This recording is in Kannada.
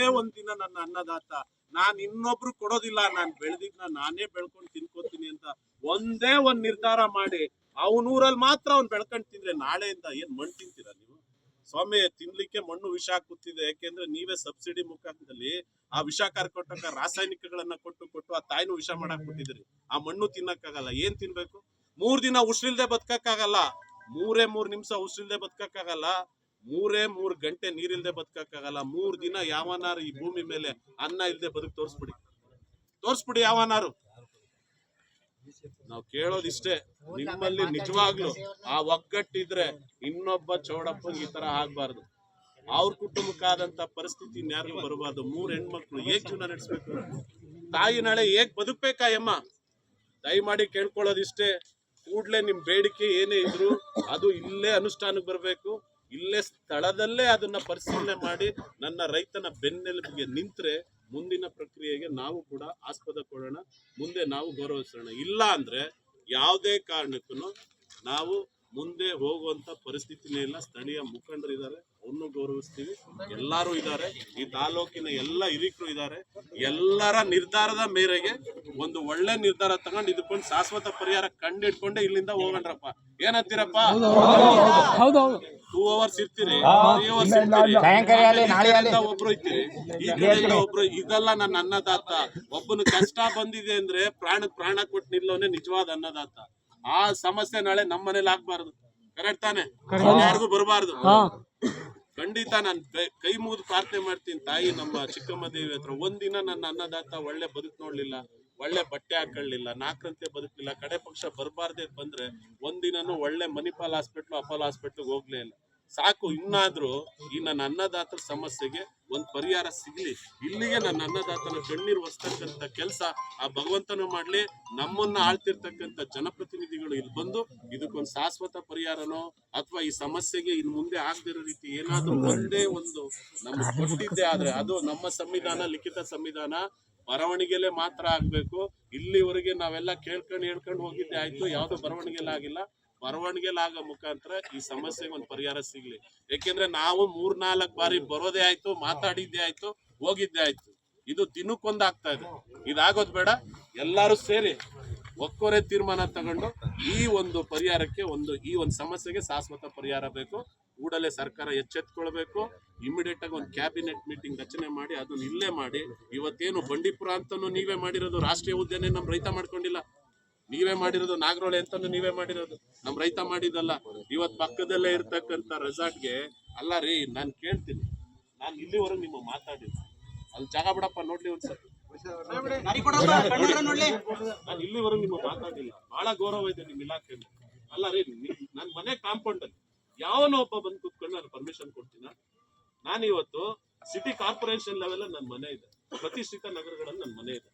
ಒಂದೇ ಒಂದಿನ ನನ್ನ ಅನ್ನದಾತ. ನಾನ್ ಇನ್ನೊಬ್ರು ಕೊಡೋದಿಲ್ಲ. ನಾನ್ ಬೆಳೆದಿದ್ನ ನಾನೇ ಬೆಳ್ಕೊಂಡು ತಿನ್ಕೊತೀನಿ ಅಂತ ಒಂದೇ ಒಂದ್ ನಿರ್ಧಾರ ಮಾಡಿ ಅವನೂರಲ್ಲಿ ಮಾತ್ರ ಅವ್ನ್ ಬೆಳ್ಕೊಂಡ್ ತಿಂದ್ರೆ ನಾಳೆಯಿಂದ ಏನ್ ಮಣ್ಣು ತಿಂತೀರ ನೀವು? ಸ್ವಾಮಿ, ತಿನ್ಲಿಕ್ಕೆ ಮಣ್ಣು ವಿಷ ಕೂತಿದೆ ಯಾಕೆಂದ್ರೆ ನೀವೇ ಸಬ್ಸಿಡಿ ಮುಖಾಂತರದಲ್ಲಿ ಆ ವಿಷ ಕಾರ್ಕೊಟ್ಟಂಗ ರಾಸಾಯನಿಕಗಳನ್ನ ಕೊಟ್ಟು ಕೊಟ್ಟು ಆ ತಾಯಿನೂ ವಿಷ ಮಾಡಕ್ ಕೊಟ್ಟಿದ್ರಿ ಆ ಮಣ್ಣು ತಿನ್ನಕ್ಕಾಗಲ್ಲ. ಏನ್ ತಿನ್ಬೇಕು? ಮೂರ್ ದಿನ ಉಸಿರಿಲ್ದೆ ಬದುಕಕ್ಕಾಗಲ್ಲ. ಮೂರೇ ಮೂರ್ ನಿಮಿಷ ಉಸಿರಿಲ್ದೆ ಬದುಕಕ್ಕಾಗಲ್ಲ. ಮೂರೇ ಮೂರ್ ಗಂಟೆ ನೀರಿಲ್ದೆ ಬದುಕಕ್ಕಾಗಲ್ಲ. ಮೂರ್ ದಿನ ಯಾವನಾರು ಈ ಭೂಮಿ ಮೇಲೆ ಅನ್ನ ಇಲ್ದೆ ಬದುಕ್ ತೋರಿಸ್ಬಿಡಿ. ತೋರ್ಸ್ಬಿಡಿ ಯಾವನಾರು. ನಾವು ಕೇಳೋದಿಷ್ಟೇ ನಿಮ್ಮಲ್ಲಿ ನಿಜವಾಗ್ಲು ಆ ಒಗ್ಗಟ್ಟಿದ್ರೆ ಇನ್ನೊಬ್ಬ ಚೌಡಪ್ಪ ಈ ತರ ಆಗ್ಬಾರ್ದು. ಅವ್ರ ಕುಟುಂಬಕ್ಕಾದಂತ ಪರಿಸ್ಥಿತಿ ಇನ್ಯಾರಿಗೂ ಬರಬಾರ್ದು. ಮೂರ್ ಹೆಣ್ಮಕ್ಳು ಹೇಗ್ ಜೀವನ ನಡೆಸ್ಬೇಕು. ತಾಯಿ ನಾಳೆ ಹೇಗ್ ಬದುಕ್ಬೇಕಾ ಯಮ್ಮ? ದಯಮಾಡಿ ಕೇಳ್ಕೊಳ್ಳೋದಿಷ್ಟೇ ಕೂಡ್ಲೆ ನಿಮ್ ಬೇಡಿಕೆ ಏನೇ ಇದ್ರು ಅದು ಇಲ್ಲೇ ಅನುಷ್ಠಾನಕ್ಕೆ ಬರಬೇಕು. ಇಲ್ಲೇ ಸ್ಥಳದಲ್ಲೇ ಅದನ್ನ ಪರಿಶೀಲನೆ ಮಾಡಿ ನನ್ನ ರೈತನ ಬೆನ್ನೆಲುಬಿಗೆ ನಿಂತರೆ ಮುಂದಿನ ಪ್ರಕ್ರಿಯೆಗೆ ನಾವು ಕೂಡ ಆಸ್ಪದ ಕೊಡೋಣ, ಮುಂದೆ ನಾವು ಗೌರವಿಸೋಣ. ಇಲ್ಲ ಅಂದ್ರೆ ಯಾವುದೇ ಕಾರಣಕ್ಕೂ ನಾವು ಮುಂದೆ ಹೋಗುವಂತ ಪರಿಸ್ಥಿತಿನೇ ಇಲ್ಲ. ಸ್ಥಳೀಯ ಮುಖಂಡರು ಇದ್ದಾರೆ ಅವನ್ನು ಗೌರವಿಸ್ತೀವಿ. ಎಲ್ಲರೂ ಇದ್ದಾರೆ. ಈ ತಾಲೂಕಿನ ಎಲ್ಲ ಹಿರಿಕರು ಇದ್ದಾರೆ. ಎಲ್ಲರ ನಿರ್ಧಾರದ ಮೇರೆಗೆ ಒಂದು ಒಳ್ಳೆ ನಿರ್ಧಾರ ತಗೊಂಡು ಇದಕ್ಕೊಂದು ಶಾಶ್ವತ ಪರಿಹಾರ ಕಂಡಿಡ್ಕೊಂಡೆ ಇಲ್ಲಿಂದ ಹೋಗಣ್ರಪ್ಪ ಏನಂತೀರಪ್ಪ? ಟೂ ಅವರ್ಸ್ ಇರ್ತೀರಿ ತ್ರೀ ಅವರ್ಸ್ ಇರ್ತೀರಿ. ಒಬ್ರು ಇರ್ತೀರಿ. ಈ ಕಡೆಯಿಂದ ಒಬ್ರು ಇದೆಲ್ಲ ನನ್ನ ಅನ್ನದಾತ. ಒಬ್ಬನ ಕಷ್ಟ ಬಂದಿದೆ ಅಂದ್ರೆ ಪ್ರಾಣಕ್ ಪ್ರಾಣ ಕೊಟ್ಟು ನಿಲ್ಲೋನೆ ನಿಜವಾದ ಅನ್ನದಾತ. ಆ ಸಮಸ್ಯೆ ನಾಳೆ ನಮ್ಮ ಮನೇಲಿ ಆಗ್ಬಾರ್ದು. ಕರೆಕ್ಟ್ ತಾನೆ? ಯಾರಿಗೂ ಬರಬಾರ್ದು. ಖಂಡಿತ ನಾನು ಕೈ ಮುಗಿದು ಪ್ರಾರ್ಥನೆ ಮಾಡ್ತೀನಿ. ತಾಯಿ ನಮ್ಮ ಚಿಕ್ಕಮ್ಮ ದೇವಿ ಹತ್ರ. ಒಂದಿನ ನನ್ನ ಅನ್ನದಾತ ಒಳ್ಳೆ ಬದುಕು ನೋಡ್ಲಿಲ್ಲ, ಒಳ್ಳೆ ಬಟ್ಟೆ ಹಾಕೊಳ್ಳಿಲ್ಲ, ನಾಲ್ಕರಂತೆ ಬದುಕಲಿಲ್ಲ, ಕಡೆ ಪಕ್ಷ ಬರಬಾರ್ದೆ ಬಂದ್ರೆ ಒಂದಿನನು ಒಳ್ಳೆ ಮಣಿಪಾಲ್ ಹಾಸ್ಪಿಟ್ಲು, ಅಪೋಲೋ ಹಾಸ್ಪಿಟ್ಲಿಗೆ ಹೋಗ್ಲೇ ಇಲ್ಲ. ಸಾಕು, ಇನ್ನಾದ್ರೂ ಈ ನನ್ನ ಅನ್ನದಾತರ ಸಮಸ್ಯೆಗೆ ಒಂದ್ ಪರಿಹಾರ ಸಿಗ್ಲಿ. ಇಲ್ಲಿಗೆ ನನ್ನ ಅನ್ನದಾತನ ಕಣ್ಣೀರು ಹೊಸ್ತಕ್ಕಂಥ ಕೆಲಸ ಆ ಭಗವಂತನು ಮಾಡ್ಲಿ. ನಮ್ಮನ್ನ ಆಳ್ತಿರ್ತಕ್ಕಂಥ ಜನಪ್ರತಿನಿಧಿಗಳು ಇಲ್ಲಿ ಬಂದು ಇದಕ್ಕೊಂದು ಶಾಶ್ವತ ಪರಿಹಾರನೋ ಅಥವಾ ಈ ಸಮಸ್ಯೆಗೆ ಇನ್ ಮುಂದೆ ಆಗದಿರೋ ರೀತಿ ಏನಾದ್ರೂ ಒಂದೇ ಒಂದು ನಮ್ಗೆ ಕೊಟ್ಟಿದ್ದೆ ಆದ್ರೆ ಅದು ನಮ್ಮ ಸಂವಿಧಾನ, ಲಿಖಿತ ಸಂವಿಧಾನ. ಬರವಣಿಗೆಲೆ ಮಾತ್ರ ಆಗ್ಬೇಕು. ಇಲ್ಲಿವರೆಗೆ ನಾವೆಲ್ಲ ಕೇಳ್ಕೊಂಡು ಹೇಳ್ಕೊಂಡು ಹೋಗಿದ್ದೆ ಆಯ್ತು. ಯಾವ್ದು ಬರವಣಿಗೆಲ್ಲ ಆಗಿಲ್ಲ. ಬರವಣಿಗೆಲಾಗೋ ಮುಖಾಂತರ ಈ ಸಮಸ್ಯೆಗೆ ಒಂದು ಪರಿಹಾರ ಸಿಗ್ಲಿ. ಯಾಕೆಂದ್ರೆ ನಾವು ಮೂರ್ನಾಲ್ಕು ಬಾರಿ ಬರೋದೇ ಆಯ್ತು, ಮಾತಾಡಿದ್ದೇ ಆಯ್ತು, ಹೋಗಿದ್ದೇ ಆಯ್ತು. ಇದು ದಿನಕ್ಕೊಂದು ಆಗ್ತಾ ಇದೆ. ಇದಾಗೋದ್ ಬೇಡ, ಎಲ್ಲರೂ ಸೇರಿ ಒಕ್ಕೊರೆ ತೀರ್ಮಾನ ತಗೊಂಡು ಈ ಒಂದು ಪರಿಹಾರಕ್ಕೆ ಒಂದು, ಈ ಒಂದು ಸಮಸ್ಯೆಗೆ ಶಾಶ್ವತ ಪರಿಹಾರ ಬೇಕು. ಕೂಡಲೇ ಸರ್ಕಾರ ಎಚ್ಚೆತ್ಕೊಳ್ಬೇಕು. ಇಮಿಡಿಯೇಟ್ ಆಗಿ ಒಂದು ಕ್ಯಾಬಿನೆಟ್ ಮೀಟಿಂಗ್ ರಚನೆ ಮಾಡಿ, ಅದನ್ನ ಇಲ್ಲೇ ಮಾಡಿ. ಇವತ್ತೇನು ಬಂಡೀಪುರ ಅಂತ ನೀವೇ ಮಾಡಿರೋದು, ರಾಷ್ಟ್ರೀಯ ಉದ್ಯಾನ ನಮ್ ರೈತ ಮಾಡ್ಕೊಂಡಿಲ್ಲ? ನೀವೇ ಮಾಡಿರೋದು ನಾಗರೋಳೆ ಅಂತಾನು ನೀವೇ ಮಾಡಿರೋದು. ನಮ್ ರೈತ ಮಾಡಿದಲ್ಲ ಇವತ್ ಪಕ್ಕದಲ್ಲೇ ಇರ್ತಕ್ಕಂತ ರೆಸಾರ್ಟ್ಗೆ ಅಲ್ಲ ರೀ, ನಾನ್ ಕೇಳ್ತೀನಿ. ನಾನ್ ಇಲ್ಲಿವರೆಗೂ ನಿಮ್ಮ ಮಾತಾಡಿಲ್ಲ. ಅಲ್ಲಿ ಜಾಗ ಬಿಡಪ್ಪ, ನೋಡ್ಲಿ ಒಂದ್ಸತಿ ನಾನು ಇಲ್ಲಿವರೆಗೂ ನಿಮ್ಮ ಮಾತಾಡಿಲ್ಲ. ಬಹಳ ಗೌರವ ಇದೆ ನಿಮ್ ಇಲಾಖೆಯಲ್ಲಿ. ಅಲ್ಲ ರೀ ನನ್ ಮನೆ ಕಾಂಪೌಂಡ್ ಅಲ್ಲಿ ಯಾವನೋ ಒಬ್ಬ ಬಂದು ಕೂತ್ಕೊಂಡು ನಾನು ಪರ್ಮಿಷನ್ ಕೊಡ್ತೀನ? ನಾನಿವತ್ತು ಸಿಟಿ ಕಾರ್ಪೊರೇಷನ್ ಲೆವೆಲ್ ನನ್ನ ಮನೆ ಇದೆ. ಪ್ರತಿಷ್ಠಿತ ನಗರಗಳಲ್ಲಿ ನನ್ನ ಮನೆ ಇದೆ.